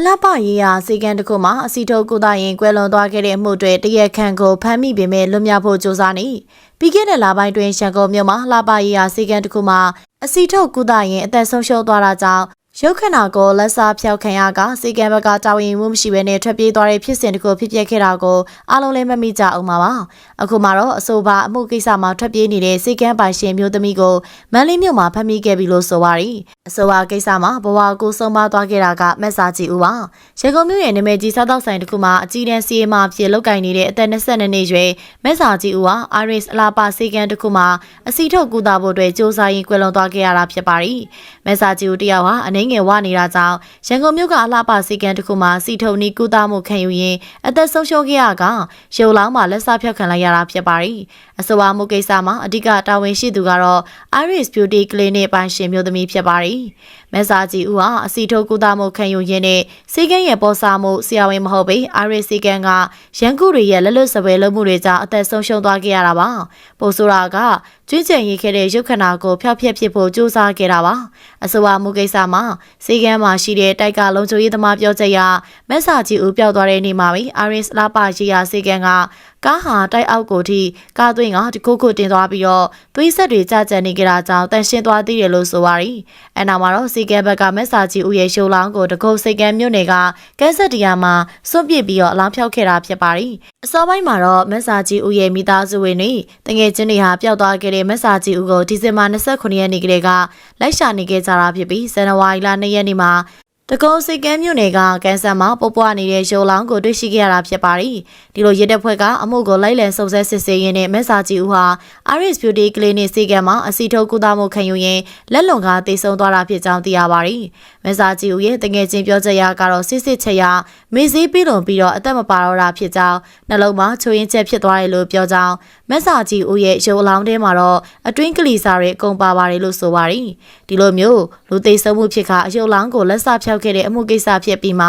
အလပရေးရာစီကံတစ်ခုမှာအစီထုတ်ကုသရင်ကွယ်လွန်သွားခဲ့တဲ့အမှုတွေတရက်ခန့်ကိုဖမ်းမိပေမဲ့လွတ်မြောက်ဖို့ကြိုးစားနေပြီးခဲ့တဲ့လပိုင်းတွင်ရန်ကုန်မြို့မှာအလပရေးရာစီကံတစ်ခုမှာအစီထုတ်ကုသရင်အသက်ဆုံးရှုံးသွားတာကြောင့်ရုပ်ခဏကိုလက်စားဖျောက်ခံရကစီကံဘက်ကတာဝန်ယူမှုမရှိဘဲနဲ့ထွက်ပြေးသွားတဲ့ဖြစ်စဉ်တစ်ခုဖြစ်ပျက်ခဲ့တာကိုအားလုံးလည်းမမိကြအောင်ပါပါအခုမှတော့အဆိုပါအမှုကိစ္စမှာထွက်ပြေးနေတဲ့စီကံပိုင်ရှင်မျိုးသမီးကိုမန္တလေးမြို့မှာဖမ်းမိခဲ့ပြီလို့ဆိုပါရီအဆိုပါကိစ္စမှာဘဝကိုဆုံးမသွားခဲ့တာကမက်စာကြည့်ဦးပါရန်ကုန်မြို့ရဲ့နာမည်ကြီးစားသောက်ဆိုင်တစ်ခုမှာအကြီးတန်းစီးအမဖြစ်လုတ်ကင်နေတဲ့အသက်22နှစ်ရွယ်မက်စာကြည့်ဦးဟာ Iris အလာပါစီကံတစ်ခုမှာအစီထုတ်ကူတာဖို့အတွက်စ조사ရင်ကွယ်လွန်သွားခဲ့ရတာဖြစ်ပါရီမက်စာကြည့်ဦးတယောက်ဟာအနေငယ်ဝနေတာကြောင့်ရန်ကုန်မြို့ကအလှပစီကံတစ်ခုမှာစီထုံနီကူတာမှုခံယူရင်းအသက်ဆုံးရှုံးခဲ့ရကရုပ်လောင်းမှာလက်စားဖြောက်ခံလိုက်ရတာဖြစ်ပါရီအဆိုပါမှုကိစ္စမှာအဓိကတာဝန်ရှိသူကတော့ Iris Beauty Clinic ပိုင်ရှင်မျိုးသမီးဖြစ်ပါရီမက်စာကြီးဦးဟာအစီထုတ်ကူတာမှုခံယူရင်းနဲ့စီကံရဲ့ပေါ်စားမှုဆရာဝန်မဟုတ်ပေ Iris စီကံကရန်ကုန်တွေရဲ့လက်လွတ်စပွဲလုပ်မှုတွေကြောင့်အသက်ဆုံးရှုံးသွားခဲ့ရတာပါပိုဆိုတာကကျွင်းကျင်ရေးခဲ့တဲ့ရုပ်ခဏကိုဖျောက်ဖျက်ဖြစ်ဖို့ကြိုးစားခဲ့တာပါအဆိုပါမှုကိစ္စမှာစီကံမှာရှိတဲ့တိုက်ကလုံချိုရေးသမားပြောချက်ရမက်စာကြီးဦးပျောက်သွားတဲ့နေ့မှာပဲ Iris လာပါရှိရာစီကံကကားဟာတိုက်အောက်ကိုထိကားသွင်းကတခုခုတင်သွားပြီးတော့သွေးဆက်တွေကြကြနေကြတာကြောင့်တန်ရှင်းသွားသေးတယ်လို့ဆိုပါရီအဲနောက်မှာတော့စီကဲဘက်ကမက်စာကြီးဦးရဲ့ရှိုးလောင်းကိုတကုတ်စိတ်ကံမြို့နယ်ကကဲဆက်တရားမှာစွန့်ပစ်ပြီးတော့အလောင်းဖြောက်ခဲ့တာဖြစ်ပါရီအစောပိုင်းမှာတော့မက်စာကြီးဦးရဲ့မိသားစုဝင်တွေတငယ်ချင်းတွေဟာပျောက်သွားခဲ့တဲ့မက်စာကြီးဦးကိုဒီဇင်ဘာ29ရက်နေ့ကလေးကလိုက်ရှာနေခဲ့ကြတာဖြစ်ပြီးဇန်နဝါရီလ2ရက်နေ့မှာ တကုံစိတ်ကမ်းမြို့နယ်ကကန်ဆာမှာပေါ်ပွားနေတဲ့ရုံလောင်းကိုတွေ့ရှိခဲ့ရတာဖြစ်ပါရီဒီလိုရစ်တဲ့ဖွဲ့ကအမှုကိုလိုက်လံစုံစမ်းစစ်ဆေးရင်းနဲ့မက်စာကြီးဦးဟာ Iris Beauty Clinic စီကံမှာအစီထုတ်ကုသမှုခံယူရင်းလက်လွန်ကတိတ်ဆုံးသွားတာဖြစ်ကြောင်းသိရပါရီမက်စာကြီးဦးရဲ့တငယ်ချင်းပြောချက်ရကတော့စစ်စစ်ချက်ရမေးစည်းပြီးလွန်ပြီးတော့အသက်မပါတော့တာဖြစ်ကြောင်းနှလုံးမှာချိုးရင်းချက်ဖြစ်သွားတယ်လို့ပြောကြောင်းမက်စာကြီးဦးရဲ့ရုံအလောင်းထဲမှာတော့အတွင်းကလီစာတွေအကုန်ပါပါတယ်လို့ဆိုပါရီဒီလိုမျိုးလူသိဆုံးမှုဖြစ်ကအရုပ်လောင်းကိုလက်စဖြောက်ခဲ့တဲ့အမှုကိစ္စဖြစ်ပြီးမှ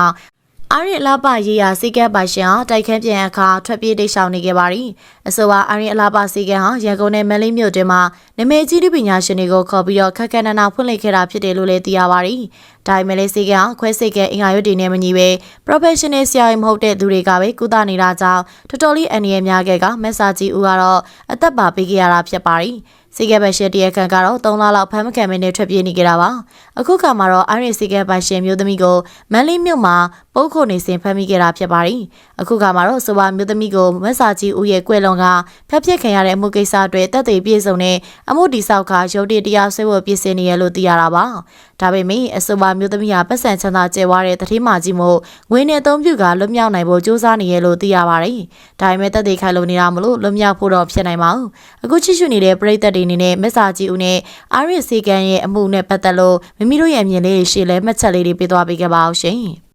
အာရီအလာပရေးရာစီကဲပိုင်ရှင်ဟာတိုက်ခန်းပြန်အခါထွက်ပြေးတိတ်ဆောင်နေခဲ့ပါရီအဆိုပါအာရီအလာပစီကဲဟာရန်ကုန်နယ်မလေးမြို့တွင်မှာနမေကြီးဒီပညာရှင်တွေကိုခေါ်ပြီးတော့ခက်ခက်နနာဖွင့်လှစ်ခဲ့တာဖြစ်တယ်လို့လည်းသိရပါရီဒါပေမဲ့လည်းစီကဲဟာခွဲစိတ်ကအင်္ဂါရွတ်တွေနဲ့မညီပဲ professional ဆရာမဟုတ်တဲ့သူတွေကပဲကုသနေတာကြောင့်တော်တော်လေးအန္တရာယ်များခဲ့ကမက်ဆာကြီးဦးကတော့အသက်ပါပေးခဲ့ရတာဖြစ်ပါရီ စီကဲဘက်ရှယ်တရခန်ကတော့3လလောက်ဖမ်းမခံမင်းနဲ့ထွက်ပြေးနေကြတာပါအခုခါမှာတော့အိုင်ရီစီကဲဘက်ရှယ်မျိုးသမီးကိုမန်လေးမြို့မှာပုတ်ခုနေစဉ်ဖမ်းမိခဲ့တာဖြစ်ပါတယ်အခုခါမှာတော့ဆိုပါမျိုးသမီးကိုမက်စာကြီးဦးရဲ့ကွယ်လွန်ကဖျက်ပစ်ခံရတဲ့အမှုကိစ္စအတွက်တက်သေးပြေဆုံးတဲ့အမှုတိဆောက်ကရုပ်တည်တရားဆွဲဖို့ပြင်ဆင်နေရလို့သိရတာပါဒါပေမဲ့အဆိုပါမျိုးသမီးဟာပတ်စံချမ်းသာကျဲဝါတဲ့တတိမာကြီးမို့ငွေနဲ့အသုံးပြုကလွတ်မြောက်နိုင်ဖို့ကြိုးစားနေရလို့သိရပါတယ်ဒါပေမဲ့တက်သေးခိုင်လို့နေတာမလို့လွတ်မြောက်ဖို့တော့ဖြစ်နိုင်ပါဘူးအခုချစ်ရှုနေတဲ့ပရိသတ်တွေအနေနဲ့မက်စာကြီးဦးနဲ့အာရစ်စေကန်ရဲ့အမှုနဲ့ပတ်သက်လို့မိမိတို့ရဲ့အမြင်လေးရှေ့လဲမှတ်ချက်လေးတွေပေးသွားပေးခဲ့ပါအောင်ရှင်